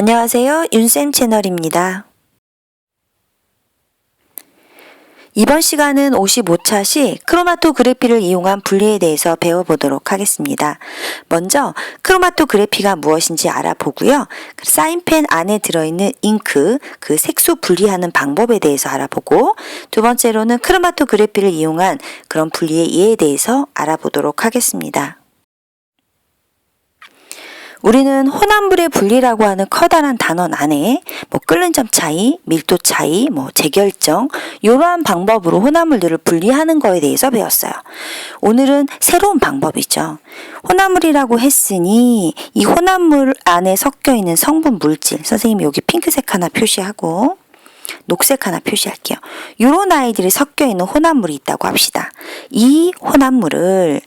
안녕하세요. 윤쌤 채널입니다. 이번 시간은 55차시 크로마토그래피를 이용한 분리에 대해서 배워보도록 하겠습니다. 먼저 크로마토그래피가 무엇인지 알아보고요. 그 사인펜 안에 들어있는 잉크, 그 색소 분리하는 방법에 대해서 알아보고 두 번째로는 크로마토그래피를 이용한 그런 분리의 예에 대해서 알아보도록 하겠습니다. 우리는 혼합물의 분리라고 하는 커다란 단원 안에 뭐 끓는 점 차이, 밀도 차이, 뭐 재결정 이러한 방법으로 혼합물들을 분리하는 거에 대해서 배웠어요. 오늘은 새로운 방법이죠. 혼합물이라고 했으니 이 혼합물 안에 섞여 있는 성분 물질 선생님이 여기 핑크색 하나 표시하고 녹색 하나 표시할게요. 요런 아이들이 섞여 있는 혼합물이 있다고 합시다. 이 혼합물을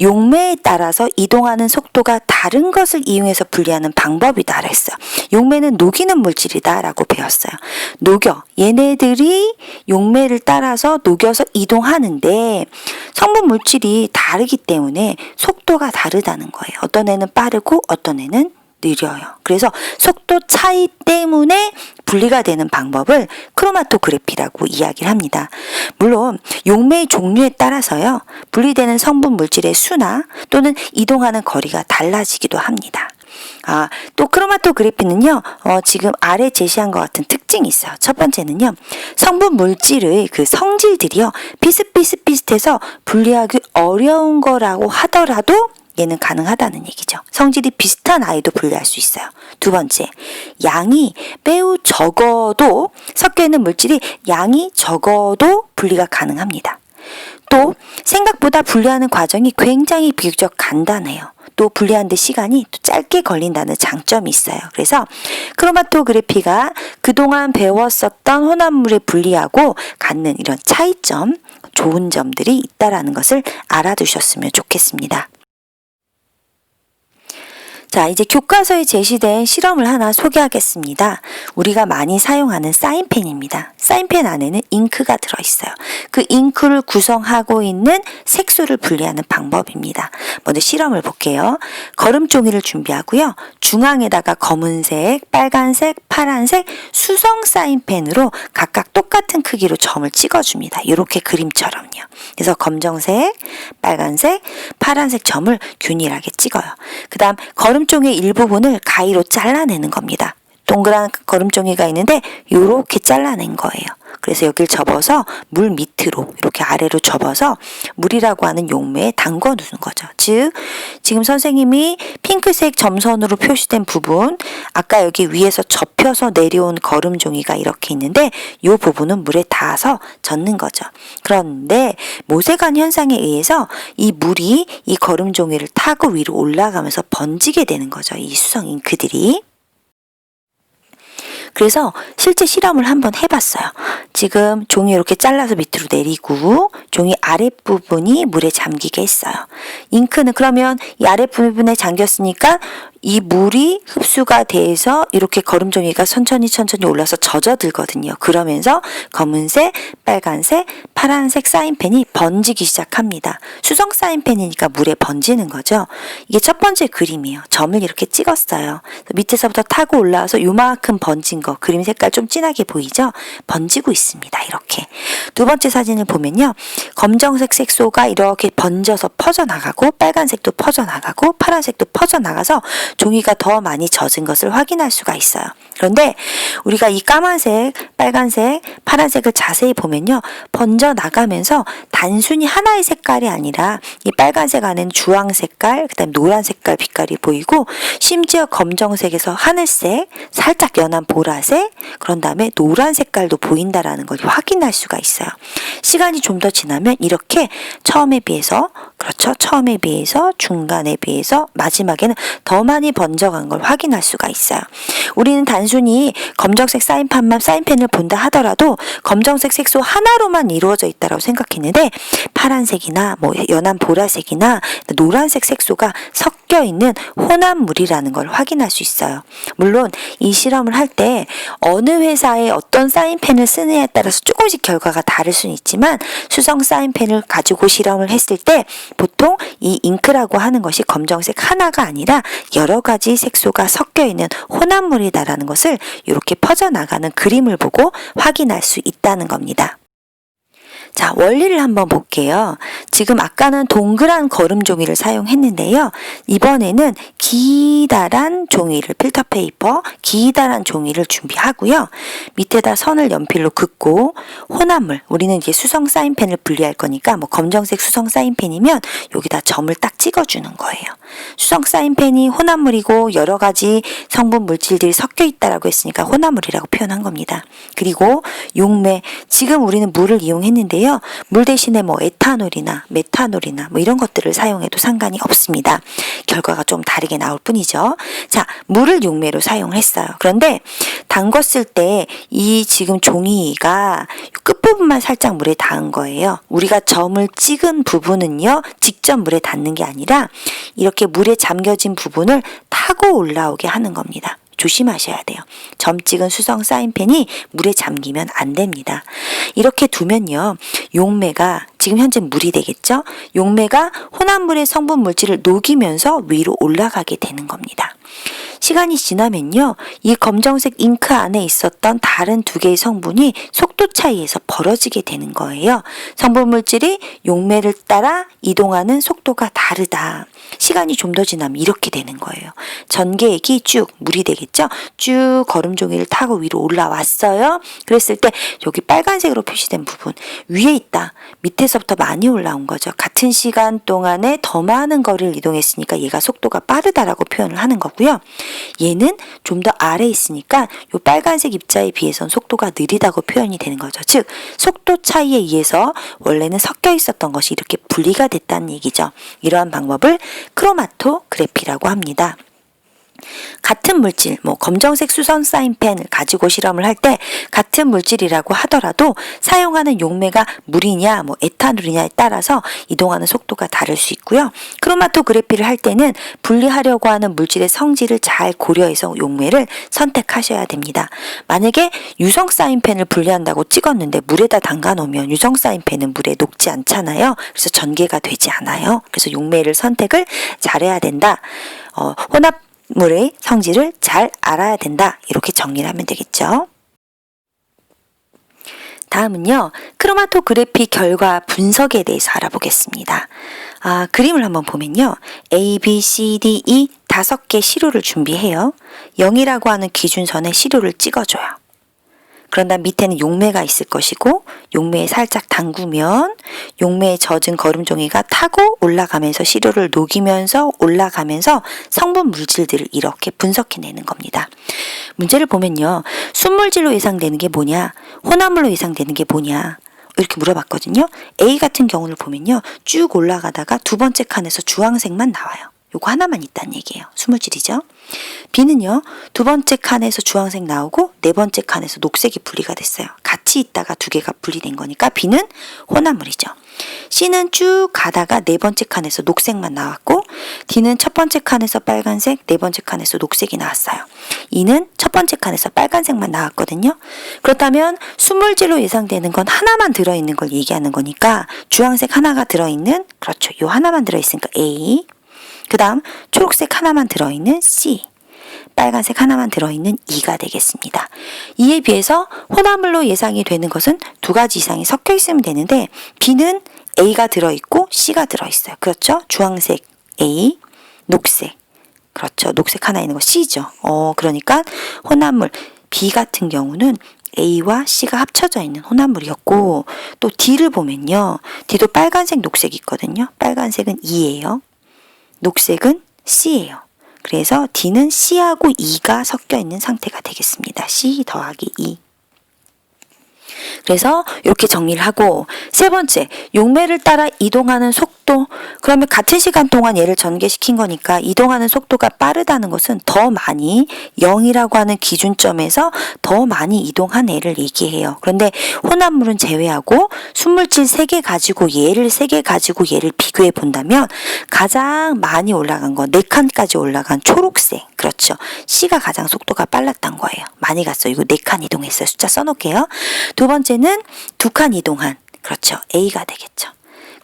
용매에 따라서 이동하는 속도가 다른 것을 이용해서 분리하는 방법이다 그랬어요. 용매는 녹이는 물질이다라고 배웠어요. 녹여 얘네들이 용매를 따라서 녹여서 이동하는데 성분 물질이 다르기 때문에 속도가 다르다는 거예요. 어떤 애는 빠르고 어떤 애는 느려요. 그래서 속도 차이 때문에 분리가 되는 방법을 크로마토그래피라고 이야기를 합니다. 물론 용매의 종류에 따라서요. 분리되는 성분 물질의 수나 또는 이동하는 거리가 달라지기도 합니다. 아, 또 크로마토그래피는요, 어, 지금 아래 제시한 것 같은 특징이 있어요. 첫 번째는요, 성분 물질의 그 성질들이요, 비슷비슷비슷해서 분리하기 어려운 거라고 하더라도 얘는 가능하다는 얘기죠. 성질이 비슷한 아이도 분리할 수 있어요. 두 번째, 양이 매우 적어도 섞여 있는 물질이 양이 적어도 분리가 가능합니다. 또 생각보다 분리하는 과정이 굉장히 비교적 간단해요. 또 분리하는데 시간이 또 짧게 걸린다는 장점이 있어요. 그래서 크로마토그래피가 그동안 배웠었던 혼합물의 분리하고 갖는 이런 차이점, 좋은 점들이 있다라는 것을 알아두셨으면 좋겠습니다. 자, 이제 교과서에 제시된 실험을 하나 소개하겠습니다. 우리가 많이 사용하는 사인펜입니다. 사인펜 안에는 잉크가 들어있어요. 그 잉크를 구성하고 있는 색소를 분리하는 방법입니다. 먼저 실험을 볼게요. 거름 종이를 준비하고요. 중앙에다가 검은색, 빨간색, 파란색 수성 사인펜으로 각각 똑같은 크기로 점을 찍어줍니다. 이렇게 그림처럼요. 그래서 검정색, 빨간색, 파란색 점을 균일하게 찍어요. 그 다음 걸음 종이 일부분을 가위로 잘라내는 겁니다. 동그란 걸음종이가 있는데 이렇게 잘라낸 거예요. 그래서 여기를 접어서 물 밑으로 이렇게 아래로 접어서 물이라고 하는 용매에 담궈 두는 거죠. 즉 지금 선생님이 핑크색 점선으로 표시된 부분 아까 여기 위에서 접혀서 내려온 걸음 종이가 이렇게 있는데 이 부분은 물에 닿아서 젖는 거죠. 그런데 모세관 현상에 의해서 이 물이 이 걸음 종이를 타고 위로 올라가면서 번지게 되는 거죠. 이 수성 잉크들이. 그래서 실제 실험을 한번 해봤어요. 지금 종이 이렇게 잘라서 밑으로 내리고 종이 아랫부분이 물에 잠기게 했어요. 잉크는 그러면 이 아랫부분에 잠겼으니까 이 물이 흡수가 돼서 이렇게 거름종이가 천천히 천천히 올라서 젖어들거든요. 그러면서 검은색, 빨간색, 파란색 사인펜이 번지기 시작합니다. 수성 사인펜이니까 물에 번지는 거죠. 이게 첫 번째 그림이에요. 점을 이렇게 찍었어요. 밑에서부터 타고 올라와서 요만큼 번진 거 그림 색깔 좀 진하게 보이죠? 번지고 있습니다. 이렇게. 두 번째 사진을 보면요. 검정색 색소가 이렇게 번져서 퍼져나가고 빨간색도 퍼져나가고 파란색도 퍼져나가서 종이가 더 많이 젖은 것을 확인할 수가 있어요. 그런데 우리가 이 까만색, 빨간색, 파란색을 자세히 보면요. 번져 나가면서 단순히 하나의 색깔이 아니라 이 빨간색 안에는 주황 색깔, 그다음 노란 색깔 빛깔이 보이고 심지어 검정색에서 하늘색, 살짝 연한 보라색, 그런 다음에 노란 색깔도 보인다라는 걸 확인할 수가 있어요. 시간이 좀 더 지나면 이렇게 처음에 비해서 그렇죠. 처음에 비해서 중간에 비해서 마지막에는 더 많이 번져간 걸 확인할 수가 있어요. 우리는 단순히 검정색 사인펜만 사인펜을 본다 하더라도 검정색 색소 하나로만 이루어져 있다고 생각했는데 파란색이나 뭐 연한 보라색이나 노란색 색소가 섞여 있는 혼합물이라는 걸 확인할 수 있어요. 물론 이 실험을 할 때 어느 회사에 어떤 사인펜을 쓰느냐에 따라서 조금씩 결과가 다를 수는 있지만 수성 사인펜을 가지고 실험을 했을 때 보통 이 잉크라고 하는 것이 검정색 하나가 아니라 여러 가지 색소가 섞여 있는 혼합물이다라는 것을 이렇게 퍼져나가는 그림을 보고 확인할 수 있다는 겁니다. 자, 원리를 한번 볼게요. 지금 아까는 동그란 거름 종이를 사용했는데요. 이번에는 기다란 종이를 필터 페이퍼, 기다란 종이를 준비하고요. 밑에다 선을 연필로 긋고 혼합물, 우리는 이제 수성 사인펜을 분리할 거니까 뭐 검정색 수성 사인펜이면 여기다 점을 딱 찍어주는 거예요. 수성 사인펜이 혼합물이고 여러 가지 성분 물질들이 섞여 있다라고 했으니까 혼합물이라고 표현한 겁니다. 그리고 용매, 지금 우리는 물을 이용했는데요. 물 대신에 뭐 에탄올이나 메탄올이나 뭐 이런 것들을 사용해도 상관이 없습니다. 결과가 좀 다르게 나올 뿐이죠. 자, 물을 용매로 사용을 했어요. 그런데 담궜을 때 이 지금 종이가 끝부분만 살짝 물에 닿은 거예요. 우리가 점을 찍은 부분은요, 직접 물에 닿는 게 아니라 이렇게 물에 잠겨진 부분을 타고 올라오게 하는 겁니다. 조심하셔야 돼요. 점 찍은 수성 사인펜이 물에 잠기면 안 됩니다. 이렇게 두면요. 용매가 지금 현재 물이 되겠죠? 용매가 혼합물의 성분 물질을 녹이면서 위로 올라가게 되는 겁니다. 시간이 지나면요. 이 검정색 잉크 안에 있었던 다른 두 개의 성분이 속도 차이에서 벌어지게 되는 거예요. 성분 물질이 용매를 따라 이동하는 속도가 다르다. 시간이 좀 더 지나면 이렇게 되는 거예요. 전개액이 쭉 물이 되겠죠? 쭉 거름 종이를 타고 위로 올라왔어요. 그랬을 때 여기 빨간색으로 표시된 부분 위에 있다. 밑에 서부터 많이 올라온 거죠. 같은 시간 동안에 더 많은 거리를 이동했으니까 얘가 속도가 빠르다라고 표현을 하는 거고요. 얘는 좀 더 아래 있으니까 요 빨간색 입자에 비해선 속도가 느리다고 표현이 되는 거죠. 즉 속도 차이에 의해서 원래는 섞여 있었던 것이 이렇게 분리가 됐다는 얘기죠. 이러한 방법을 크로마토그래피라고 합니다. 같은 물질, 뭐 검정색 수선 사인펜을 가지고 실험을 할 때 같은 물질이라고 하더라도 사용하는 용매가 물이냐, 뭐 에탄올이냐에 따라서 이동하는 속도가 다를 수 있고요. 크로마토그래피를 할 때는 분리하려고 하는 물질의 성질을 잘 고려해서 용매를 선택하셔야 됩니다. 만약에 유성 사인펜을 분리한다고 찍었는데 물에다 담가 놓으면 유성 사인펜은 물에 녹지 않잖아요. 그래서 전개가 되지 않아요. 그래서 용매를 선택을 잘해야 된다. 어, 혼합 물의 성질을 잘 알아야 된다. 이렇게 정리를 하면 되겠죠. 다음은요, 크로마토그래피 결과 분석에 대해서 알아보겠습니다. 아, 그림을 한번 보면요. A, B, C, D, E 다섯 개 시료를 준비해요. 0이라고 하는 기준선에 시료를 찍어줘요. 그런 다음 밑에는 용매가 있을 것이고 용매에 살짝 담그면 용매에 젖은 거름종이가 타고 올라가면서 시료를 녹이면서 올라가면서 성분 물질들을 이렇게 분석해내는 겁니다. 문제를 보면요. 순물질로 예상되는 게 뭐냐? 혼합물로 예상되는 게 뭐냐? 이렇게 물어봤거든요. A 같은 경우를 보면요. 쭉 올라가다가 두 번째 칸에서 주황색만 나와요. 요거 하나만 있다는 얘기예요. 수물질이죠. B는요, 두 번째 칸에서 주황색 나오고 네 번째 칸에서 녹색이 분리가 됐어요. 같이 있다가 두 개가 분리된 거니까 B는 혼합물이죠. C는 쭉 가다가 네 번째 칸에서 녹색만 나왔고 D는 첫 번째 칸에서 빨간색, 네 번째 칸에서 녹색이 나왔어요. E는 첫 번째 칸에서 빨간색만 나왔거든요. 그렇다면 순물질로 예상되는 건 하나만 들어있는 걸 얘기하는 거니까 주황색 하나가 들어있는 그렇죠. 요 하나만 들어있으니까 A 그 다음 초록색 하나만 들어있는 C, 빨간색 하나만 들어있는 E가 되겠습니다. 이에 비해서 혼합물로 예상이 되는 것은 두 가지 이상이 섞여 있으면 되는데 B는 A가 들어있고 C가 들어있어요. 그렇죠? 주황색 A, 녹색. 그렇죠. 녹색 하나 있는 거 C죠. 어, 그러니까 혼합물 B 같은 경우는 A와 C가 합쳐져 있는 혼합물이었고 또 D를 보면요. D도 빨간색, 녹색 있거든요. 빨간색은 E예요. 녹색은 C예요. 그래서 D는 C하고 E가 섞여 있는 상태가 되겠습니다. C 더하기 E. 그래서 이렇게 정리를 하고 세 번째 용매를 따라 이동하는 속도 그러면 같은 시간 동안 얘를 전개시킨 거니까 이동하는 속도가 빠르다는 것은 더 많이 0이라고 하는 기준점에서 더 많이 이동한 애를 얘기해요. 그런데 혼합물은 제외하고 순물질 3개 가지고 얘를 3개 가지고 얘를 비교해 본다면 가장 많이 올라간 거 4칸까지 올라간 초록색 그렇죠. C가 가장 속도가 빨랐던 거예요. 많이 갔어요. 이거 4칸 이동했어요. 숫자 써놓을게요. 두 번째는 두 칸 이동한 그렇죠. A가 되겠죠.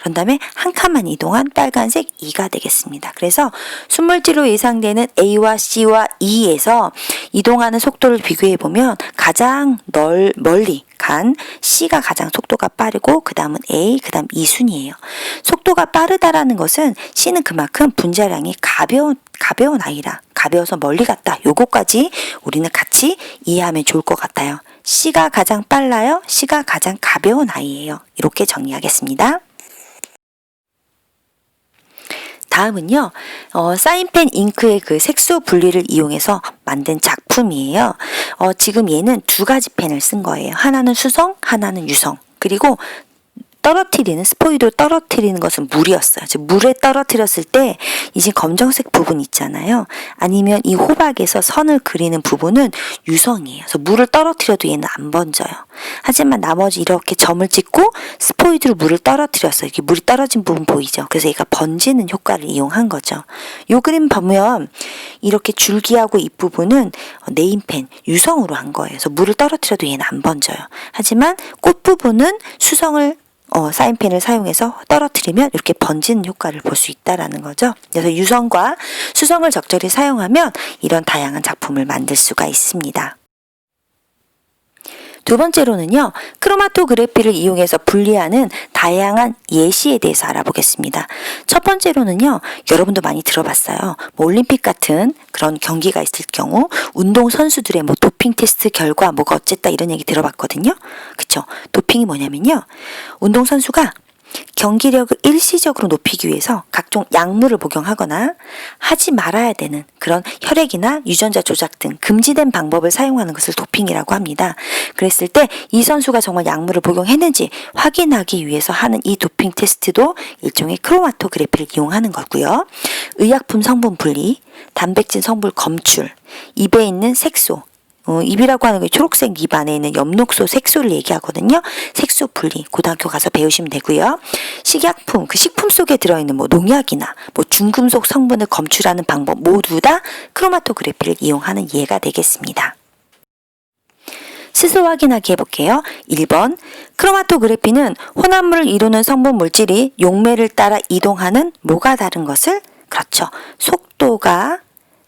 그런 다음에 한 칸만 이동한 빨간색 E가 되겠습니다. 그래서 순물질로 예상되는 A와 C와 E에서 이동하는 속도를 비교해 보면 가장 널, 멀리 간 C가 가장 속도가 빠르고 그 다음은 A, 그 다음 E 순이에요. 속도가 빠르다라는 것은 C는 그만큼 분자량이 가벼운 가벼운 아이라 가벼워서 멀리 갔다. 요거까지 우리는 같이 이해하면 좋을 것 같아요. C가 가장 빨라요. C가 가장 가벼운 아이예요. 이렇게 정리하겠습니다. 다음은요, 어, 사인펜 잉크의 그 색소 분리를 이용해서 만든 작품이에요. 어, 지금 얘는 두 가지 펜을 쓴 거예요. 하나는 수성, 하나는 유성. 그리고 떨어뜨리는 스포이드로 떨어뜨리는 것은 물이었어요. 즉 물에 떨어뜨렸을 때 이제 검정색 부분 있잖아요. 아니면 이 호박에서 선을 그리는 부분은 유성이에요. 그래서 물을 떨어뜨려도 얘는 안 번져요. 하지만 나머지 이렇게 점을 찍고 스포이드로 물을 떨어뜨렸어요. 이렇게 물이 떨어진 부분 보이죠? 그래서 얘가 번지는 효과를 이용한 거죠. 요 그림 보면 이렇게 줄기하고 잎부분은 네임펜 유성으로 한 거예요. 그래서 물을 떨어뜨려도 얘는 안 번져요. 하지만 꽃 부분은 수성을 어, 사인펜을 사용해서 떨어뜨리면 이렇게 번지는 효과를 볼 수 있다라는 거죠. 그래서 유성과 수성을 적절히 사용하면 이런 다양한 작품을 만들 수가 있습니다. 두 번째로는요, 크로마토그래피를 이용해서 분리하는 다양한 예시에 대해서 알아보겠습니다. 첫 번째로는요, 여러분도 많이 들어봤어요. 뭐 올림픽 같은 그런 경기가 있을 경우, 운동 선수들의 뭐 도핑 테스트 결과 뭐가 어쨌다 이런 얘기 들어봤거든요. 그쵸? 도핑이 뭐냐면요, 운동 선수가 경기력을 일시적으로 높이기 위해서 각종 약물을 복용하거나 하지 말아야 되는 그런 혈액이나 유전자 조작 등 금지된 방법을 사용하는 것을 도핑이라고 합니다. 그랬을 때 이 선수가 정말 약물을 복용했는지 확인하기 위해서 하는 이 도핑 테스트도 일종의 크로마토그래피를 이용하는 거고요. 의약품 성분 분리, 단백질 성분 검출, 입에 있는 색소, 어, 입이라고 하는 게 초록색 입 안에 있는 엽록소 색소를 얘기하거든요. 색소 분리 고등학교 가서 배우시면 되고요. 식약품 그 식품 속에 들어있는 뭐 농약이나 뭐 중금속 성분을 검출하는 방법 모두 다 크로마토그래피를 이용하는 예가 되겠습니다. 스스로 확인하기 해볼게요. 1번 크로마토그래피는 혼합물을 이루는 성분 물질이 용매를 따라 이동하는 뭐가 다른 것을 그렇죠. 속도가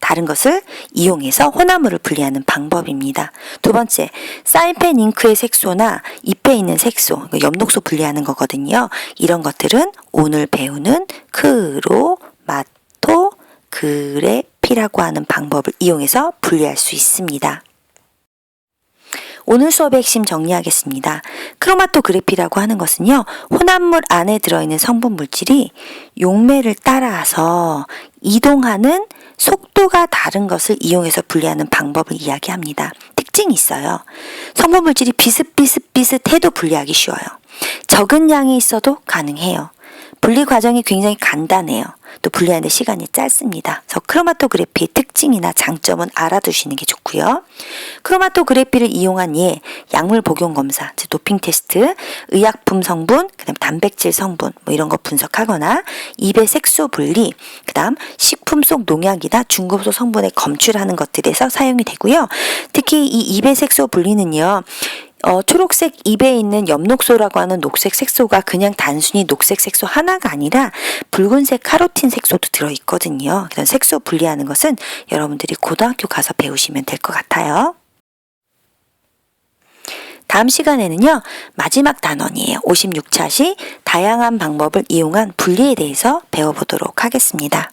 다른 것을 이용해서 혼합물을 분리하는 방법입니다. 두 번째, 사인펜 잉크의 색소나 잎에 있는 색소, 그러니까 엽록소 분리하는 거거든요. 이런 것들은 오늘 배우는 크로마토 그래피라고 하는 방법을 이용해서 분리할 수 있습니다. 오늘 수업의 핵심 정리하겠습니다. 크로마토그래피라고 하는 것은요, 혼합물 안에 들어있는 성분 물질이 용매를 따라서 이동하는 속도가 다른 것을 이용해서 분리하는 방법을 이야기합니다. 특징이 있어요. 성분 물질이 비슷비슷비슷해도 분리하기 쉬워요. 적은 양이 있어도 가능해요. 분리 과정이 굉장히 간단해요. 또 분리하는 시간이 짧습니다. 그래서 크로마토그래피의 특징이나 장점은 알아두시는 게 좋고요. 크로마토그래피를 이용한 예, 약물 복용 검사, 즉 도핑 테스트, 의약품 성분, 그다음 단백질 성분 뭐 이런 거 분석하거나 입의 색소 분리, 그다음 식품 속 농약이나 중금속 성분을 검출하는 것들에서 사용이 되고요. 특히 이 입의 색소 분리는요. 어, 초록색 잎에 있는 엽록소라고 하는 녹색 색소가 그냥 단순히 녹색 색소 하나가 아니라 붉은색 카로틴 색소도 들어있거든요. 그런 색소 분리하는 것은 여러분들이 고등학교 가서 배우시면 될 것 같아요. 다음 시간에는요, 마지막 단원이에요. 56차 시 다양한 방법을 이용한 분리에 대해서 배워보도록 하겠습니다.